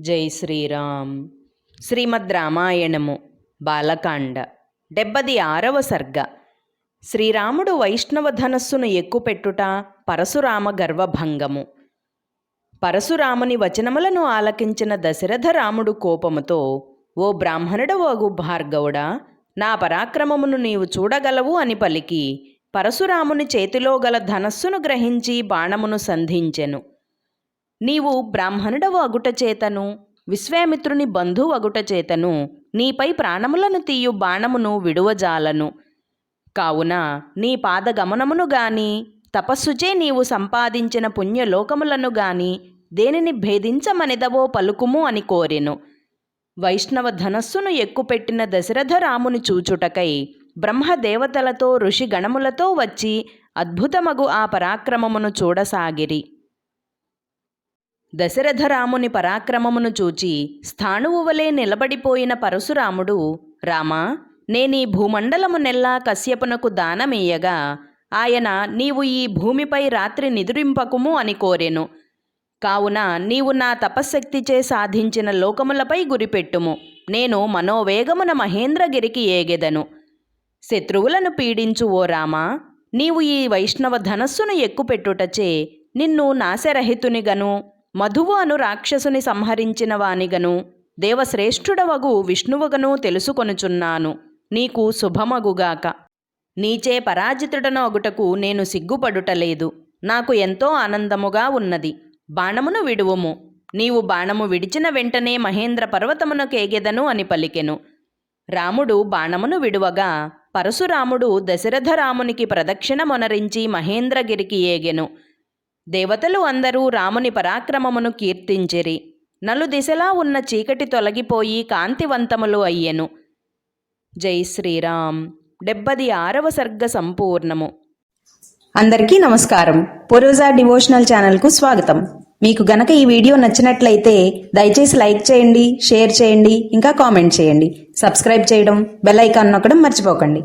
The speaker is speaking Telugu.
జై శ్రీరామ్. శ్రీమద్ రామాయణము బాలకాండ డెబ్బది ఆరవ సర్గ. శ్రీరాముడు వైష్ణవ ధనస్సును ఎక్కుపెట్టుట పరశురామ గర్వభంగము. పరశురాముని వచనములను ఆలకించిన దశరథ రాముడు కోపముతో ఓ బ్రాహ్మణుడవగు భార్గవుడా నా పరాక్రమమును నీవు చూడగలవు అని పలికి పరశురాముని చేతిలో గల ధనస్సును గ్రహించి బాణమును సంధించెను. నీవు బ్రాహ్మణుడవు అగుట చేతను విశ్వామిత్రుని బంధువు అగుట చేతను నీపై ప్రాణములను తీయు బాణమును విడువజాలను. కావున నీ పాదగమనమును గాని తపస్సుచే నీవు సంపాదించిన పుణ్యలోకములను గాని దేనిని భేదించమనిదవో పలుకుము అని కోరెను. వైష్ణవ ధనస్సును ఎక్కుపెట్టిన దశరథ రాముని చూచుటకై బ్రహ్మదేవతలతో ఋషి గణములతో వచ్చి అద్భుతమగు ఆ పరాక్రమమును చూడసాగిరి. దశరథరాముని పరాక్రమమును చూచి స్థాణువు వలె నిలబడిపోయిన పరశురాముడు రామా నేనీ భూమండలము నెల్లా కశ్యపునకు దానమీయగా ఆయన నీవు ఈ భూమిపై రాత్రి నిదురింపకుము అని కోరెను. కావున నీవు నా తపశ్శక్తిచే సాధించిన లోకములపై గురిపెట్టుము. నేను మనోవేగమున మహేంద్రగిరికి ఏగెదను. శత్రువులను పీడించు ఓ రామా నీవు ఈ వైష్ణవ ధనస్సును ఎక్కుపెట్టుటచే నిన్ను నాశరహితునిగను. మధువు అను రాక్షసుని సంహరించిన వానిగను దేవశ్రేష్ఠుడవగు విష్ణువుగను తెలుసుకొనుచున్నాను. నీకు శుభమగుగాక. నీచే పరాజితుడను అగుటకు నేను సిగ్గుపడుటలేదు. నాకు ఎంతో ఆనందముగా ఉన్నది. బాణమును విడువుము. నీవు బాణము విడిచిన వెంటనే మహేంద్ర పర్వతమునకేగెదను అని పలికెను. రాముడు బాణమును విడువగా పరశురాముడు దశరథరామునికి ప్రదక్షిణ మొనరించి మహేంద్రగిరికి ఏగెను. దేవతలు అందరూ రాముని పరాక్రమమును కీర్తించిరి. నలుదిశలా ఉన్న చీకటి తొలగిపోయి కాంతివంతములు అయ్యెను. జై శ్రీరామ్. డెబ్బది ఆరవ సర్గ సంపూర్ణము. అందరికీ నమస్కారం. పూర్వజా డివోషనల్ ఛానల్కు స్వాగతం. మీకు గనక ఈ వీడియో నచ్చినట్లయితే దయచేసి లైక్ చేయండి షేర్ చేయండి ఇంకా కామెంట్ చేయండి. సబ్స్క్రైబ్ చేయడం బెల్ ఐకాన్ నొక్కడం మర్చిపోకండి.